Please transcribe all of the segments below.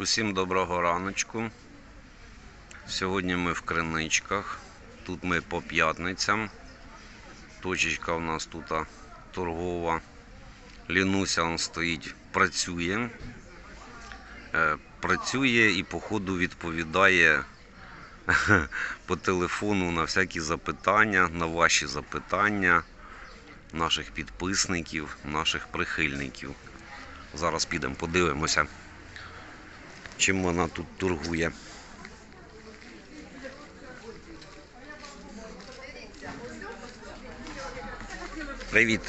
Усім доброго раночку. Сьогодні ми в криничках. Тут ми по п'ятницям. Точечка у нас тут торгова. Лінуся он стоїть, працює. Е, Працює і по ходу відповідає по телефону на всякі запитання, на ваші запитання наших підписників, наших прихильників. Зараз підемо, подивимося, чим вона тут торгує. Привіт.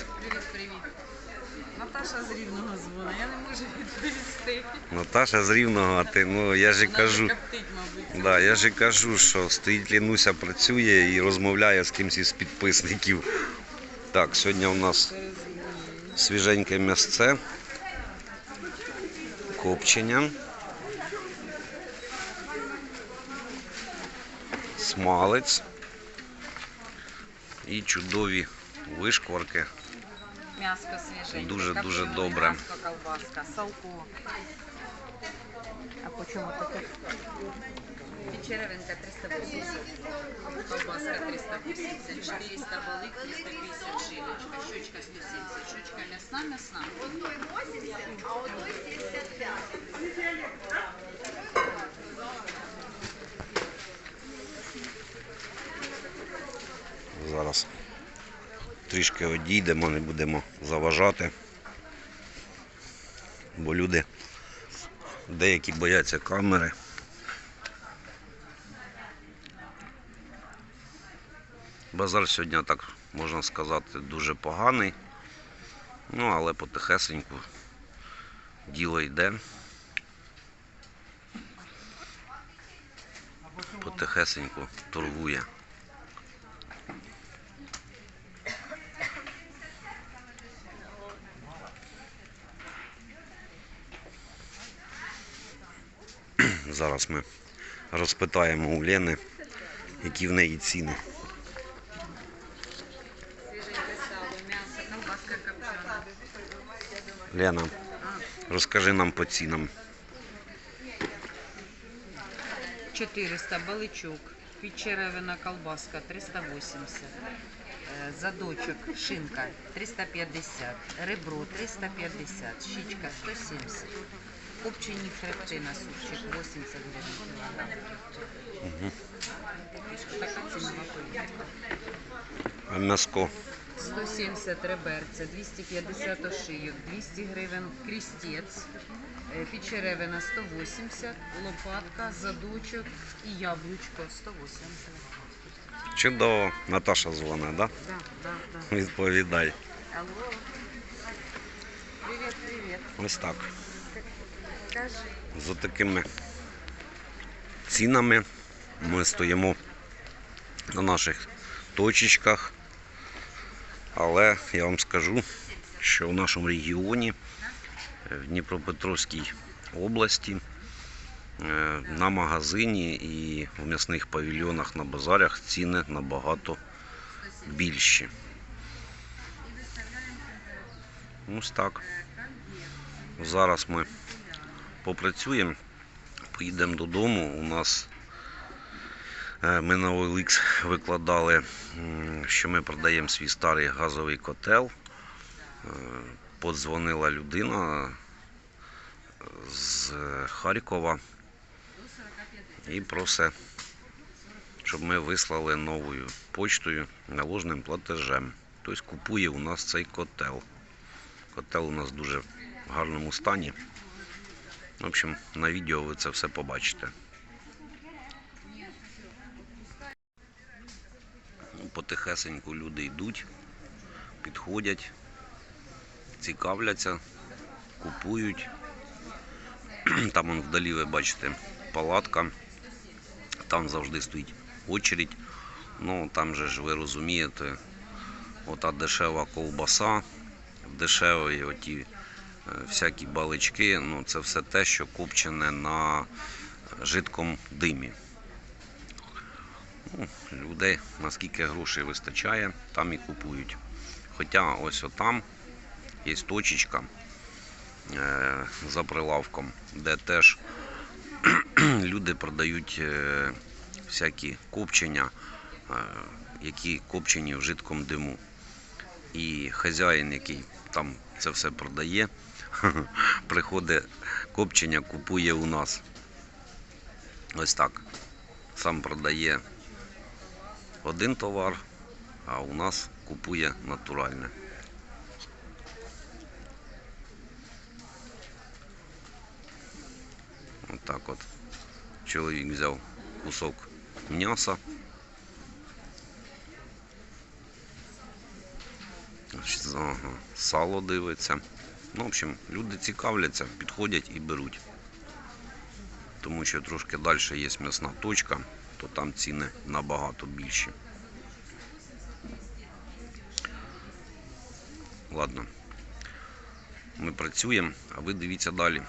Наташа з Рівного дзвонить, я не можу відповісти. Наташа з Рівного, а ти, ну я ж і кажу. коптить, мабуть. Да, я ж і кажу, що стоїть Лінуся, працює і розмовляє з кимось із підписників. Так, сьогодні у нас свіженьке м'ясце, копчення, смалець і чудові вишкварки. М'яско свіженьке. Дуже-дуже добре. М'яско, колбаска, салко. А по чому таке? Черевинка 380, колбаска 380, 400 балик, 350 шилочка, щучка 170, щучка м'ясна, м'ясна. Зараз трішки одійдемо, не будемо заважати. Бо люди деякі бояться камери. Базар сьогодні, так можна сказати, дуже поганий. Ну, але потихесеньку діло йде. Потихесеньку торгує. Зараз ми розпитаємо у Лени, які в неї ціни. Лена, розкажи нам по цінам. 400 баличок, підчеревина колбаска 380, е, задочок, шинка 350, ребро 350, щічка 170, копчені хребти на супчик 80 гривень кілограм. Така цінова політика. А м'яско 170 реберця, 250 ошийок, 200 гривень крістець, е, підчеревина 180, лопатка, задочок і яблучко 180. чудово. Наташа дзвонить, да? Да, да, да. Відповідай. Алло. Привіт, привіт. Ось так. За такими цінами ми стоїмо на наших точечках. Але я вам скажу, що в нашому регіоні, е, в Дніпропетровській області, е, на магазині і в м'ясних павільйонах на базарях ціни набагато більші. Ось так. Зараз ми попрацюємо, поїдемо додому. У нас е, ми на OLX викладали, що ми продаємо свій старий газовий котел. Е, Подзвонила людина е, з Харкова і просить, щоб ми вислали новою почтою наложним платежем. Тобто купує у нас цей котел. Котел у нас в дуже гарному стані. В общем, на відео ви це все побачите. Ну, Потихесеньку люди йдуть, підходять, цікавляться, купують. Там он вдалі ви бачите палатка, там завжди стоїть очередь. Ну там же ж ви розумієте, ота дешева ковбаса, дешеві оті всякі балички, ну це все те, що копчене на жидкому димі. Ну, людей наскільки грошей вистачає, там і купують. Хоча ось отам є точечка е, за прилавком, де теж люди продають е, всякі копчення, е, які копчені в жидкому диму. І хазяїн, який там це все продає, приходить копчення, купує у нас. Ось так. Сам продає один товар, а у нас купує натуральне. Отак от. Чоловік взяв кусок м'яса. Сало дивиться. Ну, в общем, люди цікавляться, підходять і беруть. Тому що трошки далі є м'ясна точка, то там ціни набагато більші. Ладно. Ми працюємо, а ви дивіться далі.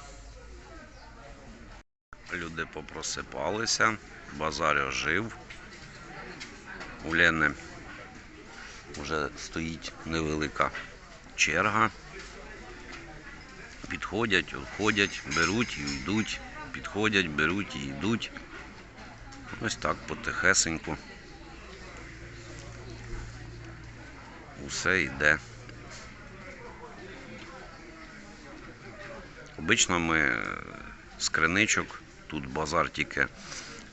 Люди попросипалися, базар ожив. У Лени вже стоїть невелика черга. Підходять, уходять, беруть і йдуть, підходять, беруть і йдуть. Ось так потихесеньку. Усе йде. Обично ми е, з криничок, тут базар тільки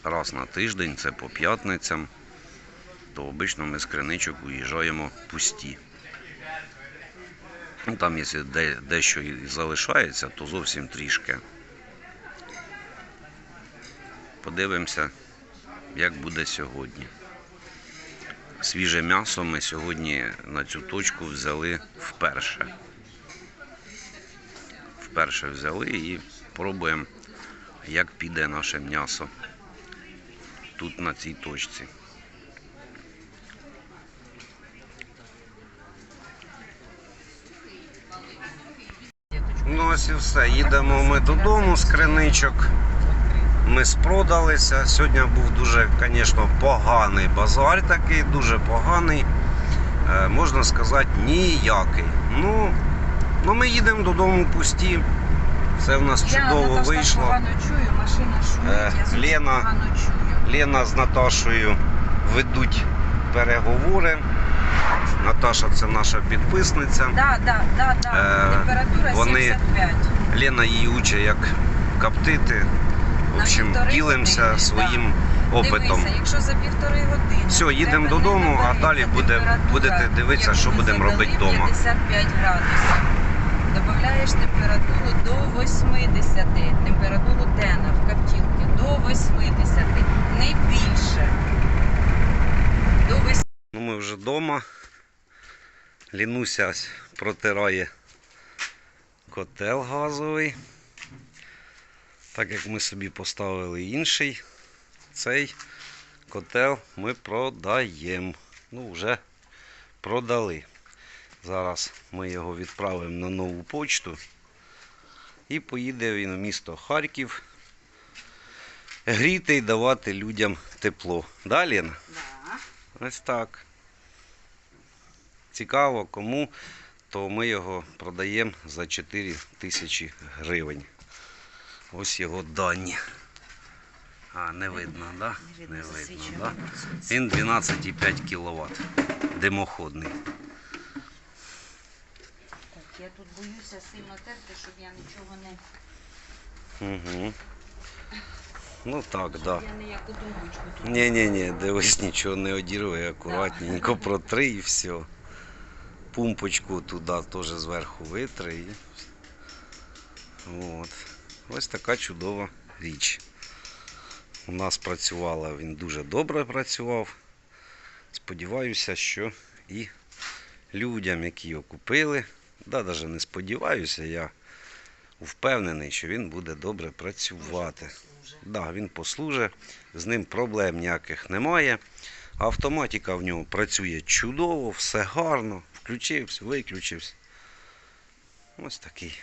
раз на тиждень, це по п'ятницям, то обично ми з криничок уїжджаємо пусті. Ну, там, якщо де, дещо і залишається, то зовсім трішки. Подивимося, як буде сьогодні. Свіже м'ясо ми сьогодні на цю точку взяли вперше. Вперше взяли і пробуємо, як піде наше м'ясо тут на цій точці. Ну ось і все. Їдемо ми додому з криничок. Ми спродалися. Сьогодні був дуже, звісно, поганий базар такий, дуже поганий. Е, можна сказати, ніякий. Ну, ну ми їдемо додому пусті. Все в нас чудово я, вийшло. погано чую, машина шумить, Е, я Лена. погано чую. Лена з Наташою ведуть переговори. Наташа це наша підписниця. Да, да, да, да. Е, Температура вони- 75. Лена її учить, як коптити. В общем, ділимося своїм опитом. Дивися, якщо за півтори години. Все, їдемо додому, а далі буде- будете дивитися, що будемо робити вдома. 55 градусів. Додаєш температуру до 80, температуру тена в коптілці до 80, не більше. До 80. Ну, ми вже вдома. Лінуся ось протирає котел газовий. Так як ми собі поставили інший, цей котел ми продаємо. Ну, вже продали. Зараз ми його відправимо на нову почту. І поїде він у місто Харків гріти і давати людям тепло. Да, Лена? Да. Ось так. Цікаво кому, то ми його продаємо за 4 тисячі гривень. Ось його дані. А, не видно, да? Не видно, да? Він 12,5 кВт. Димоходний. Так, я тут боюся сильно терти, щоб я нічого не. Угу. Ну так, щоб да. я ніяку думочку тут. Ні, ні, ні, дивись, нічого не одірвай, акуратненько протри і все. Пумпочку туди теж зверху витри. От. Ось така чудова річ. У нас працювала, він дуже добре працював. Сподіваюся, що і людям, які його купили, да, навіть не сподіваюся, я впевнений, що він буде добре працювати. Да, він послужить, з ним проблем ніяких немає. Автоматика в нього працює чудово, все гарно. Включився, виключився. Ось такий.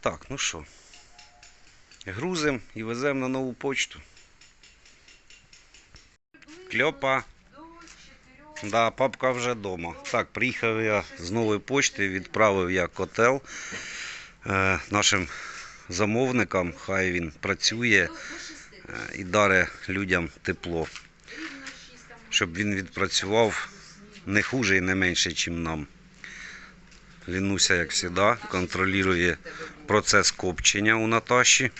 Так, ну що. Грузимо і веземо на нову почту. Кльопа. Да, папка вже вдома. Так, приїхав я з нової почти, відправив я котел е, нашим замовникам, хай він працює е, і даре людям тепло, щоб він відпрацював не хуже і не менше, ніж нам. Лінуся, як завжди, контролює процес копчення у Наташі.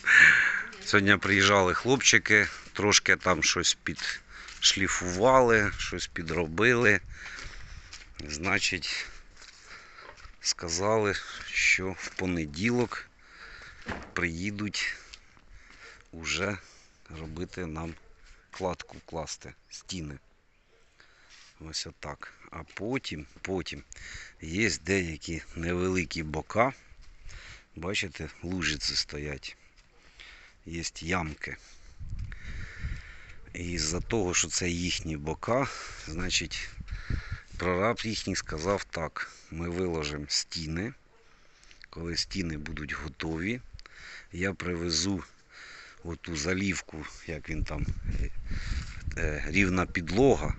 Сьогодні приїжджали хлопчики, трошки там щось підшліфували, щось підробили. Значить, сказали, що в понеділок приїдуть уже робити нам кладку класти, стіни. Ось отак. А потім, потім є деякі невеликі бока. Бачите, лужиці стоять. Є ямки. І з-за того, що це їхні бока, значить, прораб їхній сказав так: ми виложимо стіни. Коли стіни будуть готові, я привезу оту залівку, як він там, е, е, рівна підлога,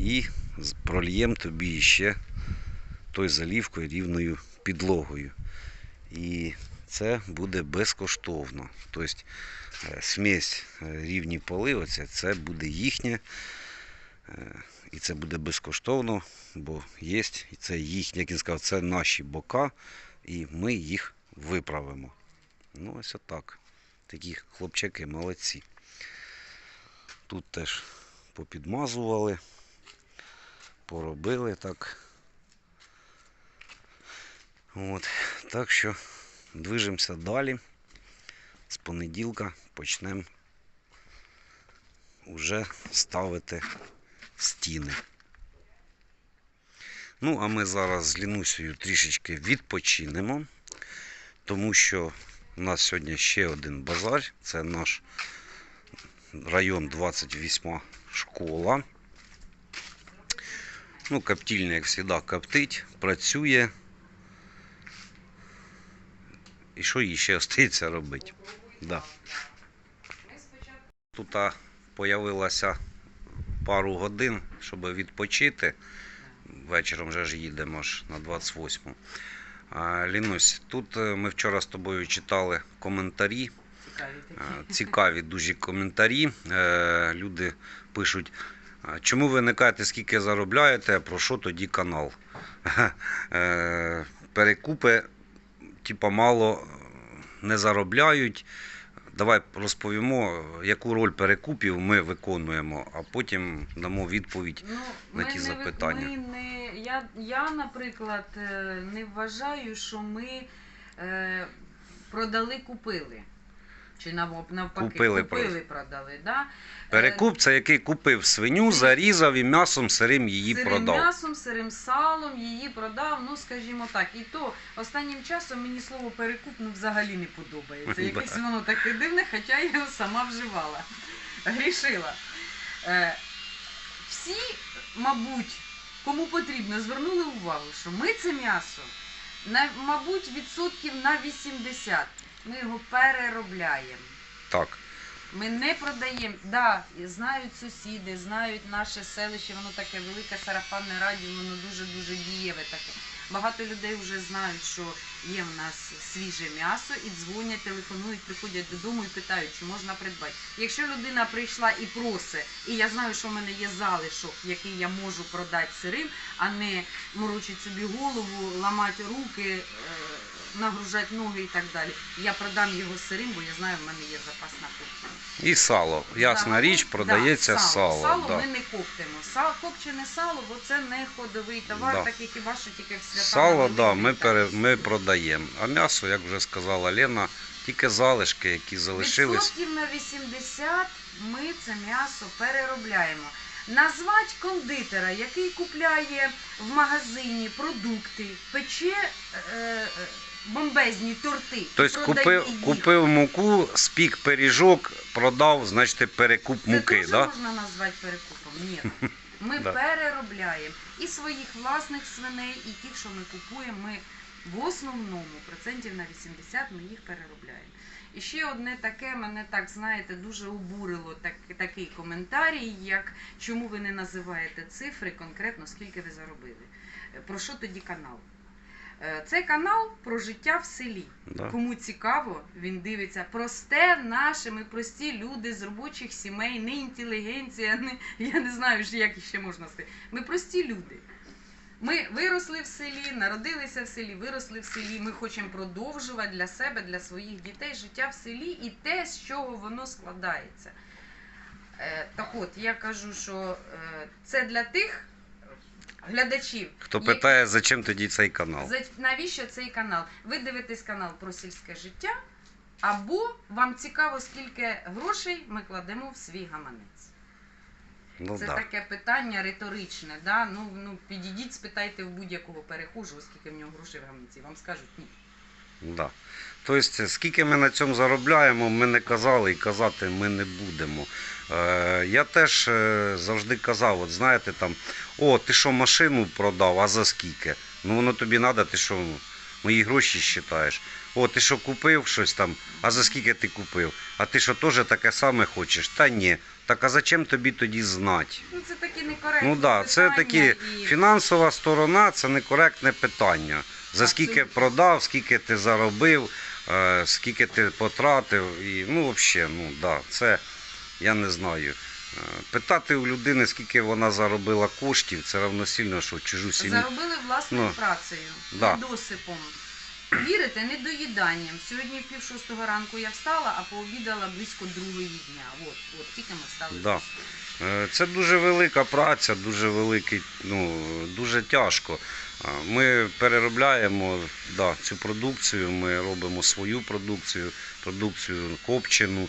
і прольєм тобі ще той залівкою рівною підлогою. І це буде безкоштовно. Тобто е, смесь е, рівні поли, оце, це буде їхнє. е, І це буде безкоштовно, бо є, і це їхні, як він сказав, це наші бока, і ми їх виправимо. Ну, ось отак. Такі хлопчаки молодці. Тут теж попідмазували, поробили так. От. Так що движемося далі. З понеділка почнемо вже ставити стіни. Ну, а ми зараз з Лінусею трішечки відпочинемо, тому що у нас сьогодні ще один базар. Це наш район 28 школа. Ну, коптільня, як завжди, коптить, працює. І що їй ще остається робити? Да. Тут а, появилося пару годин, щоб відпочити. Вечором вже ж їдемо ж на 28-му. Лінусь, тут е, ми вчора з тобою читали коментарі. Цікаві. Цікаві дуже коментарі. Е, Люди пишуть, «А чому ви не кажете, скільки заробляєте, про що тоді канал? Е, Перекупи, типа, мало е, не заробляють. Давай розповімо, яку роль перекупів ми виконуємо, а потім дамо відповідь. Ну, на ми ті не, ви- запитання. Ми не, я, я, наприклад, е, не вважаю, що ми е, продали, купили. Чи нав- навпаки, Купили, купили продали. Да? Перекуп це який купив свиню, зарізав і м'ясом сирим її сирим продав. м'ясом, сирим салом її продав, ну скажімо так. І то останнім часом мені слово перекуп ну, взагалі не подобається. Да. Якесь воно таке дивне, хоча я його сама вживала. Грішила. Е, всі, мабуть, кому потрібно, звернули увагу, що ми це м'ясо, мабуть, відсотків на 80. Ми його переробляємо. Так. Ми не продаємо. Да, знають сусіди, знають наше селище, воно таке велике сарафанне радіо, воно дуже-дуже дієве таке. Багато людей вже знають, що є в нас свіже м'ясо, і дзвонять, телефонують, приходять додому і питають, чи можна придбати. Якщо людина прийшла і просить, і я знаю, що в мене є залишок, який я можу продати сирим, а не морочить собі голову, ламати руки, е, нагружати ноги і так далі. Я продам його сирим, бо я знаю, в мене є запас на кухні. І сало. Ясна Да, річ, продається да, сало. Сало да. ми не коптимо. Сало, копчене сало, бо це не ходовий товар, Да. такий хіба що тільки в свята. Сало, на да, ми, пере, ми продаємо. А м'ясо, як вже сказала Лена, тільки залишки, які залишились. Відсотків на 80 ми це м'ясо переробляємо. Назвати кондитера, який купляє в магазині продукти, пече е, е, бомбезні торти. Тобто продає купив, їх. купив муку, спік пиріжок, продав, значить перекуп Це муки. теж Да? можна назвати перекупом. Ні. Ми Да. переробляємо і своїх власних свиней, і тих, що ми купуємо, ми в основному процентів на 80 ми їх переробляємо. І ще одне таке, мене так знаєте, дуже обурило так, такий коментарій, як чому ви не називаєте цифри конкретно, скільки ви заробили. Е, Про що тоді канал? Е, Це канал про життя в селі. Да. Кому цікаво, він дивиться просте наше, ми прості люди з робочих сімей, не інтелігенція, не, я не знаю, як ще можна сказати. Ми прості люди. Ми виросли в селі, народилися в селі, виросли в селі. Ми хочемо продовжувати для себе, для своїх дітей життя в селі і те, з чого воно складається. Е, так от, я кажу, що е, це для тих глядачів, Хто питає, зачем тоді цей канал? за- навіщо цей канал? Ви дивитесь канал про сільське життя, або вам цікаво, скільки грошей ми кладемо в свій гаманець. Ну Це да. таке питання риторичне. Да? Ну, ну, підійдіть, спитайте в будь-якого перехожого, скільки в нього грошей в гаманці. Вам скажуть ні. Да. Тобто, скільки ми на цьому заробляємо, ми не казали і казати ми не будемо. Е, я теж е, завжди казав, от знаєте, там, о, ти що машину продав, а за скільки? Ну воно тобі треба, ти що мої гроші вважаєш. О, ти що купив щось там, а за скільки ти купив? А ти що теж таке саме хочеш? Та ні. Так а зачем тобі тоді знати? Ну, це такі некоректні Ну да, це питання такі і- Фінансова сторона це некоректне питання. За скільки Абсолютно. продав, скільки ти заробив, е, скільки ти потратив. І, ну, взагалі, ну, да, це я не знаю. Питати у людини, скільки вона заробила коштів, це равносильно, що чужу сім'ю. Заробили власною Ну, працею, да. недосипом. Вірите, недоїданням. Сьогодні в пів шостого ранку я встала, а пообідала близько другої дня. От, от тільки ми встали. Да. Е, Це дуже велика праця, дуже великий, ну, дуже тяжко. Ми переробляємо да, цю продукцію, ми робимо свою продукцію, продукцію копчену.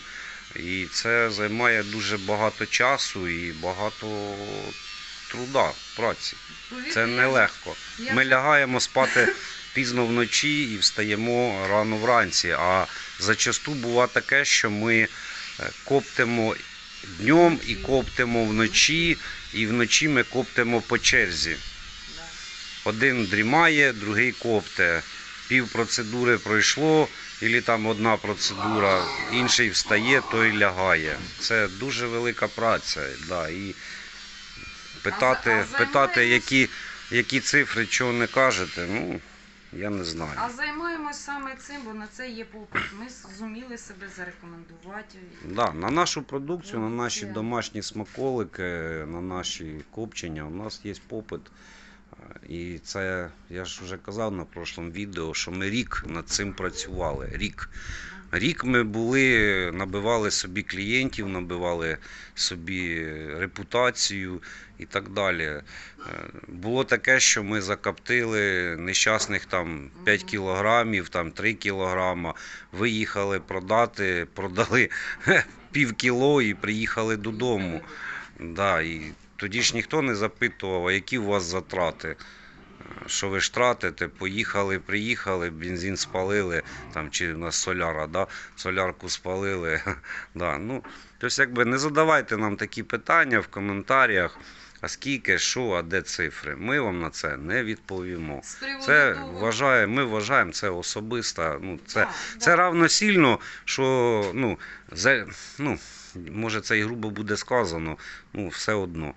І це займає дуже багато часу і багато труда, праці. Це нелегко. Ми лягаємо спати пізно вночі і встаємо рано вранці. А зачасту буває таке, що ми е, коптимо днем і коптимо вночі, і вночі ми коптимо по черзі. Один дрімає, другий копте. Пів процедури пройшло, і там одна процедура, інший встає, той лягає. Це дуже велика праця. Да. І питати, А а питати які, які цифри, чого не кажете, ну, я не знаю. А займаємось саме цим, бо на це є попит. Ми зуміли себе зарекомендувати. Да, на нашу продукцію, на наші домашні смаколики, на наші копчення у нас є попит. І це я ж вже казав на прошлому відео, що ми рік над цим працювали. Рік. Рік ми були, набивали собі клієнтів, набивали собі репутацію і так далі. Е, Було таке, що ми закоптили нещасних там 5 кілограмів, там 3 кілограма, виїхали продати, продали пів кіло і приїхали додому. Да, і тоді ж ніхто не запитував, а які у вас затрати. Е, Що ви ж тратите? Поїхали, приїхали, бензин спалили, там, чи у нас соляра, да? солярку спалили. Да, ну, тобто, якби не задавайте нам такі питання в коментарях, а скільки, що, а де цифри. Ми вам на це не відповімо. Це вважає, ми вважаємо це особисто. Ну, це, Да, це да. равносильно, що ну, за, ну, може це і грубо буде сказано, ну все одно.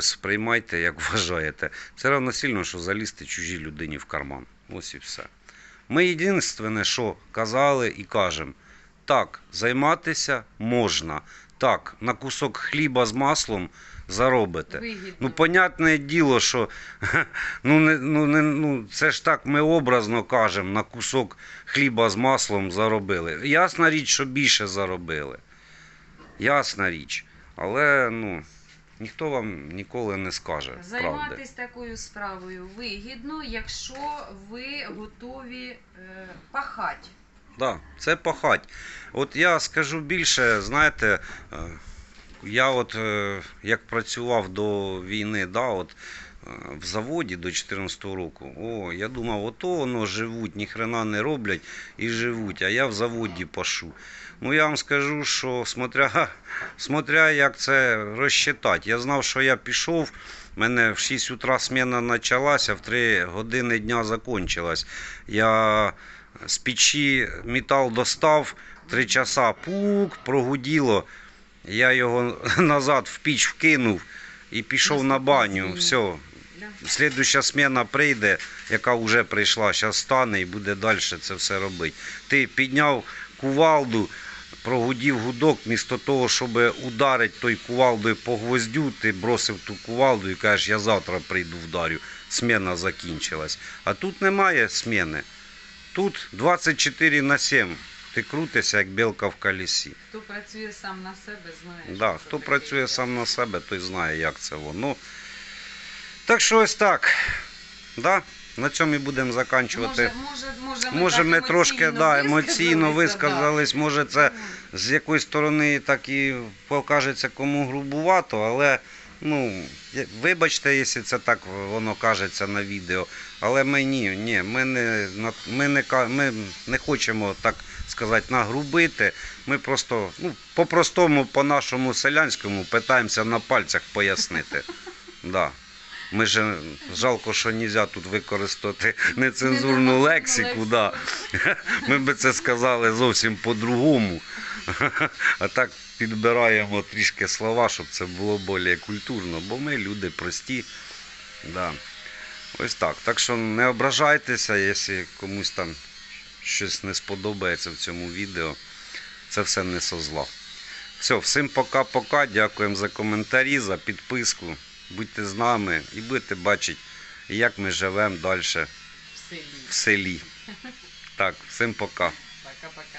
Сприймайте, як вважаєте. Це равносильно, що залізти чужій людині в карман. Ось і все. Ми єдине, що казали і кажемо, так, займатися можна. Так, на кусок хліба з маслом заробите. Вигідно. Ну, понятне діло, що ну, не, ну, не, ну, це ж так ми образно кажемо, на кусок хліба з маслом заробили. Ясна річ, що більше заробили. Ясна річ. Але ну, ніхто вам ніколи не скаже правди. Займатися такою справою вигідно, якщо ви готові е, пахати. Да, це пахать. От я скажу більше, знаєте, е, я от е, як працював до війни, да, от, е, в заводі до 14 року, о, я думав, ото воно живуть, ніхрена не роблять і живуть, а я в заводі пашу. Ну я вам скажу, що смотря, смотря як це розчитати. Я знав, що я пішов. Мене в 6 утра сміна почалася, в 3 години дня закінчилась. Я з печі метал достав, 3 часа пук, прогуділо. Я його назад в піч вкинув і пішов на баню. Все, слідуща сміна прийде, яка вже прийшла, зараз стане і буде далі це все робити. Ти підняв кувалду, прогудів гудок, місто того, щоб ударити той кувалдою по гвоздю, ти бросив ту кувалду і кажеш, я завтра прийду вдарю. Сміна закінчилась. А тут немає сміни. Тут 24 на 7. Ти крутишся, як білка в колесі. Хто працює сам на себе, знає. Да, хто працює йде. сам на себе, той знає, як це воно. Так що ось так. Да? На цьому і будемо закінчувати. Може, може, може, ми, Може, ми трошки да, емоційно висказалися, да. висказались, може це з якоїсь сторони так і покажеться кому грубувато, але ну, вибачте, якщо це так воно кажеться на відео. Але ми ні, ні, ми не, ми не, ми не хочемо так сказати нагрубити. Ми просто ну, по-простому, по-нашому селянському питаємося на пальцях пояснити. Да. Ми ж жалко, що не можна тут використати нецензурну Нецензурну лексику. Да. Ми би це сказали зовсім по-другому. А так підбираємо трішки слова, щоб це було більш культурно, бо ми люди прості. Да. Ось так. Так що не ображайтеся, якщо комусь там щось не сподобається в цьому відео. Це все не со зла. Все, всім пока-пока. Дякуємо за коментарі, за підписку. Будьте з нами і будете бачити, як ми живемо далі В селі. в селі. Так, всім пока. Пока-пока.